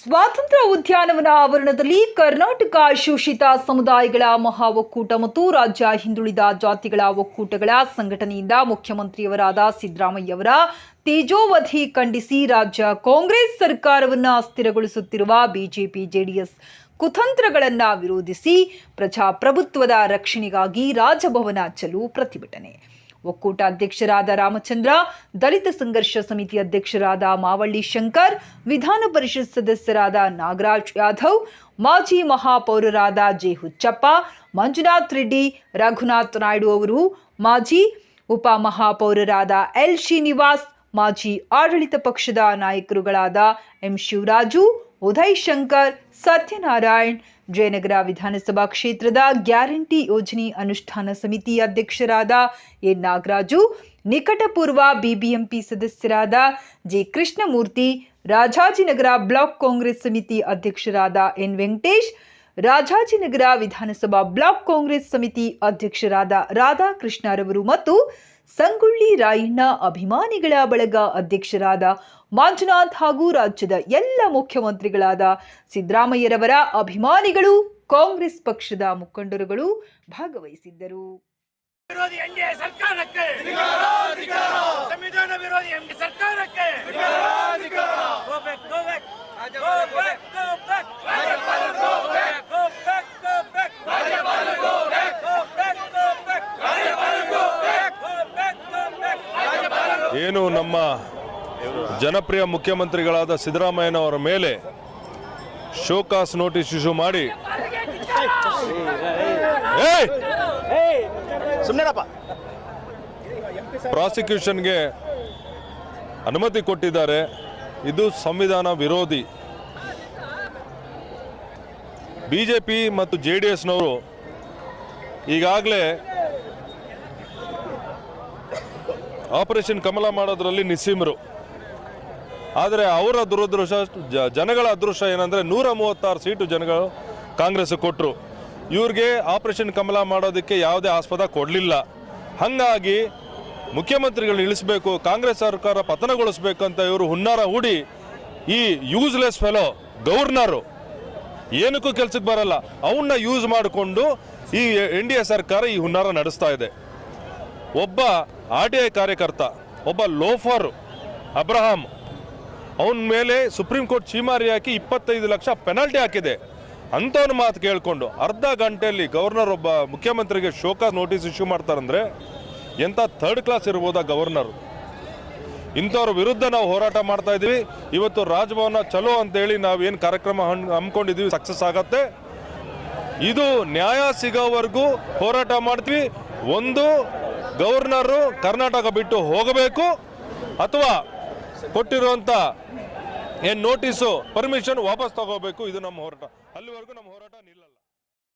ಸ್ವಾತಂತ್ರ್ಯ ಉದ್ಯಾನವನ ಆವರಣದಲ್ಲಿ ಕರ್ನಾಟಕ ಶೋಷಿತ ಸಮುದಾಯಗಳ ಮಹಾ ಒಕ್ಕೂಟ ಮತ್ತು ರಾಜ್ಯ ಹಿಂದುಳಿದ ಜಾತಿಗಳ ಒಕ್ಕೂಟಗಳ ಸಂಘಟನೆಯಿಂದ ಮುಖ್ಯಮಂತ್ರಿಯವರಾದ ಸಿದ್ದರಾಮಯ್ಯವರ ತೇಜೋವಧಿ ಖಂಡಿಸಿ ರಾಜ್ಯ ಕಾಂಗ್ರೆಸ್ ಸರ್ಕಾರವನ್ನು ಅಸ್ಥಿರಗೊಳಿಸುತ್ತಿರುವ ಬಿಜೆಪಿ ಜೆಡಿಎಸ್ ಕುತಂತ್ರಗಳನ್ನು ವಿರೋಧಿಸಿ ಪ್ರಜಾಪ್ರಭುತ್ವದ ರಕ್ಷಣೆಗಾಗಿ ರಾಜಭವನ ಚಲು ಪ್ರತಿಭಟನೆ. ಒಕ್ಕೂಟ ಅಧ್ಯಕ್ಷರಾದ ರಾಮಚಂದ್ರ, ದಲಿತ ಸಂಘರ್ಷ ಸಮಿತಿ ಅಧ್ಯಕ್ಷರಾದ ಮಾವಳ್ಳಿ ಶಂಕರ್, ವಿಧಾನ ಪರಿಷತ್ ಸದಸ್ಯರಾದ ನಾಗರಾಜ್ ಯಾದವ್ ಮಾಜಿ ಮಹಾಪೌರರಾದ ಜೆ ಹುಚ್ಚಪ್ಪ, ಮಂಜುನಾಥ್ ರೆಡ್ಡಿ, ರಘುನಾಥ್ ನಾಯ್ಡು ಅವರು, ಮಾಜಿ ಉಪಮಹಾಪೌರರಾದ ಎಲ್ ಶ್ರೀನಿವಾಸ್, ಮಾಜಿ ಆಡಳಿತ ಪಕ್ಷದ ನಾಯಕರುಗಳಾದ ಎಂ ಶಿವರಾಜು, ಉದಯ್ ಶಂಕರ್, ಸತ್ಯನಾರಾಯಣ್ ಜಯನಗರ ವಿಧಾನಸಭಾ ಕ್ಷೇತ್ರದ ಗ್ಯಾರಂಟಿ ಯೋಜನೆ ಅನುಷ್ಠಾನ ಸಮಿತಿ ಅಧ್ಯಕ್ಷರಾದ ಎನ್ ನಾಗರಾಜು, ನಿಕಟಪೂರ್ವ ಬಿಬಿಎಂಪಿ ಸದಸ್ಯರಾದ J Krishnamurthy, Rajajinagar block Congress ಸಮಿತಿ ಅಧ್ಯಕ್ಷರಾದ ಎನ್ ವೆಂಕಟೇಶ್, ರಾಜಾಜಿನಗರ ವಿಧಾನಸಭಾ ಬ್ಲಾಕ್ ಕಾಂಗ್ರೆಸ್ ಸಮಿತಿ ಅಧ್ಯಕ್ಷರಾದ ರಾಧಾಕೃಷ್ಣರವರು ಮತ್ತು ಸಂಗೊಳ್ಳಿ ರಾಯಣ್ಣ ಅಭಿಮಾನಿಗಳ ಬಳಗ ಅಧ್ಯಕ್ಷರಾದ ಮಂಜುನಾಥ್ ಹಾಗೂ ರಾಜ್ಯದ ಎಲ್ಲ ಮುಖ್ಯಮಂತ್ರಿಗಳಾದ ಸಿದ್ದರಾಮಯ್ಯರವರ ಅಭಿಮಾನಿಗಳು ಕಾಂಗ್ರೆಸ್ ಪಕ್ಷದ ಮುಖಂಡರುಗಳು ಭಾಗವಹಿಸಿದ್ದರು. ಏನು ನಮ್ಮ ಜನಪ್ರಿಯ ಮುಖ್ಯಮಂತ್ರಿಗಳಾದ ಸಿದ್ದರಾಮಯ್ಯನವರ ಮೇಲೆ ಶೋಕಾಸ್ ನೋಟಿಸ್ ಇಶ್ಯೂ ಮಾಡಿ. ಪ್ರಾಸಿಕ್ಯೂಷನ್ಗೆ ಅನುಮತಿ ಕೊಟ್ಟಿದ್ದಾರೆ. ಇದು ಸಂವಿಧಾನ ವಿರೋಧಿ. ಬಿ ಜೆ ಪಿ ಮತ್ತು ಜೆ ಡಿ ಎಸ್ನವರು ಈಗಾಗಲೇ ಆಪರೇಷನ್ ಕಮಲ ಮಾಡೋದ್ರಲ್ಲಿ ನಿಸ್ಸೀಮರು. ಆದರೆ ಅವರ ದುರದೃಷ್ಟ ಜನಗಳ ಅದೃಷ್ಟ ಏನಂದರೆ ನೂರ ಮೂವತ್ತಾರು ಸೀಟು ಜನಗಳು ಕಾಂಗ್ರೆಸ್ ಕೊಟ್ಟರು ಇವ್ರಿಗೆ ಆಪರೇಷನ್ ಕಮಲ ಮಾಡೋದಕ್ಕೆ ಯಾವುದೇ ಆಸ್ಪದ ಕೊಡಲಿಲ್ಲ. ಹಾಗಾಗಿ ಮುಖ್ಯಮಂತ್ರಿಗಳು ಇಳಿಸಬೇಕು, ಕಾಂಗ್ರೆಸ್ ಸರ್ಕಾರ ಪತನಗೊಳಿಸಬೇಕು ಅಂತ ಇವರು ಹುನ್ನಾರ ಹೂಡಿ ಈ ಯೂಸ್ಲೆಸ್ ಫೆಲೋ ಗವರ್ನರು ಏನಕ್ಕೂ ಕೆಲಸಕ್ಕೆ ಬರಲ್ಲ. ಅವನ್ನ ಯೂಸ್ ಮಾಡಿಕೊಂಡು ಈ ಎನ್ ಡಿ ಎ ಸರ್ಕಾರ ಈ ಹುನ್ನಾರ ನಡೆಸ್ತಾ ಇದೆ. ಒಬ್ಬ ಆರ್ ಟಿ ಐ ಕಾರ್ಯಕರ್ತ, ಒಬ್ಬ ಲೋಫರ್ ಅಬ್ರಹಾಂ ಅವನ ಮೇಲೆ ಸುಪ್ರೀಂ ಕೋರ್ಟ್ ಚೀಮಾರಿ ಹಾಕಿ ಇಪ್ಪತ್ತೈದು ಲಕ್ಷ ಪೆನಾಲ್ಟಿ ಹಾಕಿದೆ. ಅಂಥವ್ನ ಮಾತು ಕೇಳಿಕೊಂಡು ಅರ್ಧ ಗಂಟೆಯಲ್ಲಿ ಗವರ್ನರ್ ಒಬ್ಬ ಮುಖ್ಯಮಂತ್ರಿಗೆ ಶೋಕ ನೋಟಿಸ್ ಇಶ್ಯೂ ಮಾಡ್ತಾರಂದ್ರೆ ಎಂಥ ಥರ್ಡ್ ಕ್ಲಾಸ್ ಇರ್ಬೋದಾ ಗವರ್ನರ್? ಇಂಥವ್ರ ವಿರುದ್ಧ ನಾವು ಹೋರಾಟ ಮಾಡ್ತಾ ಇದ್ದೀವಿ. ಇವತ್ತು ರಾಜಭವನ ಚಲೋ ಅಂತೇಳಿ ನಾವೇನು ಕಾರ್ಯಕ್ರಮ ಹಮ್ಮಿಕೊಂಡಿದ್ದೀವಿ ಸಕ್ಸಸ್ ಆಗತ್ತೆ. ಇದು ನ್ಯಾಯ ಸಿಗೋವರೆಗೂ ಹೋರಾಟ ಮಾಡ್ತೀವಿ. ಒಂದು ಗವರ್ನರು ಕರ್ನಾಟಕ ಬಿಟ್ಟು ಹೋಗಬೇಕು ಅಥವಾ ಕೊಟ್ಟಿರುವಂಥ ಏನು ನೋಟಿಸು ಪರ್ಮಿಷನ್ ವಾಪಸ್ ತಗೋಬೇಕು ಇದು ನಮ್ಮ ಹೋರಾಟ. ಅಲ್ಲಿವರೆಗೂ ನಮ್ಮ ಹೋರಾಟ